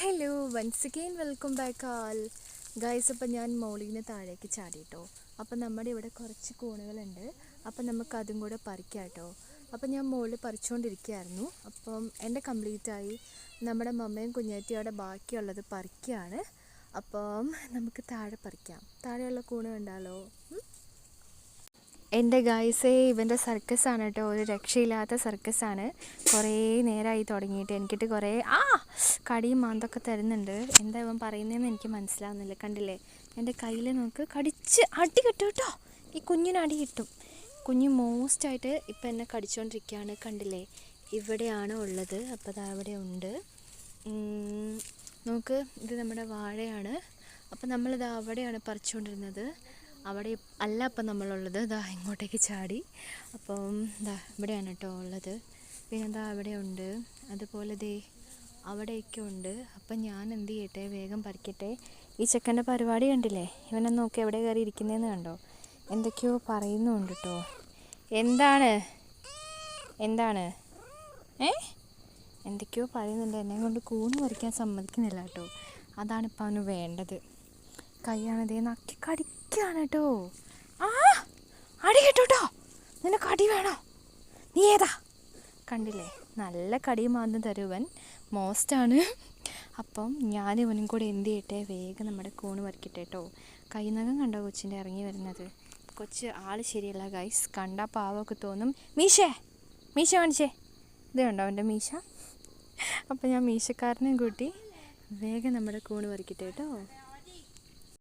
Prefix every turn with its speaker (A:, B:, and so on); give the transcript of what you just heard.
A: Hello once again welcome back all guys അപ്പം ഞാൻ മോളിന് താഴേക്ക് ചാടിയിട്ടോ അപ്പം നമ്മുടെ ഇവിടെ കുറച്ച് കൂണുകളുണ്ട്. അപ്പം നമുക്ക് അതും കൂടെ പറിക്കാം കേട്ടോ അപ്പം ഞാൻ മുകളിൽ പറിച്ചുകൊണ്ടിരിക്കുകയായിരുന്നു അപ്പം എന്റെ കംപ്ലീറ്റ് ആയി നമ്മുടെ മമ്മയും കുഞ്ഞാറ്റിയോടെ ബാക്കിയുള്ളത് പറിക്കുകയാണ്. അപ്പം നമുക്ക് താഴെ പറിക്കാം. താഴെയുള്ള കൂണ് കണ്ടാലോ? എന്റെ ഗായ്സേ ഇവന്റെ സർക്കസാണ് കേട്ടോ. ഒരു രക്ഷയില്ലാത്ത സർക്കസാണ്. കുറേ നേരമായി തുടങ്ങിയിട്ട് എനിക്കിട്ട് കുറേ ആ കടിയും മാന്തൊക്കെ തരുന്നുണ്ട്. എന്താ ഇവൻ പറയുന്നതെന്ന് എനിക്ക് മനസ്സിലാവുന്നില്ല. കണ്ടില്ലേ? എന്റെ കയ്യിൽ നോക്ക് കടിച്ച് അടി കിട്ടും കേട്ടോ. ഈ കുഞ്ഞിന് അടി കിട്ടും. കുഞ്ഞ് മോസ്റ്റായിട്ട് ഇപ്പം എന്നെ കടിച്ചുകൊണ്ടിരിക്കുകയാണ് കണ്ടില്ലേ? ഇവിടെയാണ് ഉള്ളത്. അപ്പോൾ അത് അവിടെ ഉണ്ട്. നമുക്ക് ഇത് നമ്മുടെ വാഴയാണ്. അപ്പം നമ്മളിത് അവിടെയാണ് പറിച്ചുകൊണ്ടിരുന്നത് അവിടെ അല്ല അപ്പം നമ്മളുള്ളത്. ഇതാ ഇങ്ങോട്ടേക്ക് ചാടി. അപ്പം ഇതാ ഇവിടെയാണ് കേട്ടോ ഉള്ളത്. പിന്നെ എന്താ അവിടെ ഉണ്ട്. അതുപോലെ ദേ അവിടെയൊക്കെ ഉണ്ട്. അപ്പം ഞാൻ എന്ത് ചെയ്യട്ടെ? വേഗം പറിക്കട്ടെ. ഈ ചെക്കന്റെ പരിപാടി കണ്ടില്ലേ? ഇവനെ നോക്കി എവിടെ കയറി ഇരിക്കുന്നതെന്ന് കണ്ടോ? എന്തൊക്കെയോ പറയുന്നുണ്ട് കേട്ടോ. എന്താണ്? എന്താണ്? ഏ? എന്തൊക്കെയോ പറയുന്നുണ്ട്. എന്നെ കൊണ്ട് കൂണ് പറിക്കാൻ സമ്മതിക്കുന്നില്ല കേട്ടോ. അതാണിപ്പോൾ അവന് വേണ്ടത്. കൈയാണ് ഇതേ നക്കി കടിക്കാണ് കേട്ടോ ആ അടി കേട്ടോ കേട്ടോ നിനക്ക് അടി വേണോ? നീ ഏതാ? കണ്ടില്ലേ? നല്ല കടി മാന്തും തരുവൻ. മോസ്റ്റാണ്. അപ്പം ഞാൻ ഇവനും കൂടെ എന്ത് ചെയ്യട്ടെ? വേഗം നമ്മുടെ കൂണ് പറിക്കട്ടെ കേട്ടോ കൈനകം കണ്ടോ കൊച്ചിന്റെ ഇറങ്ങി വരുന്നത്? കൊച്ച് ആൾ ശരിയല്ല ഗൈസ് കണ്ടാ പാവമൊക്കെ തോന്നും. മീശേ മീശ കാണിച്ചേ. ഇത് കണ്ടോ അവന്റെ മീശ? അപ്പം ഞാൻ മീശക്കാരനെയും കൂട്ടി വേഗം നമ്മുടെ കൂണ് പറിക്കട്ടെ കേട്ടോ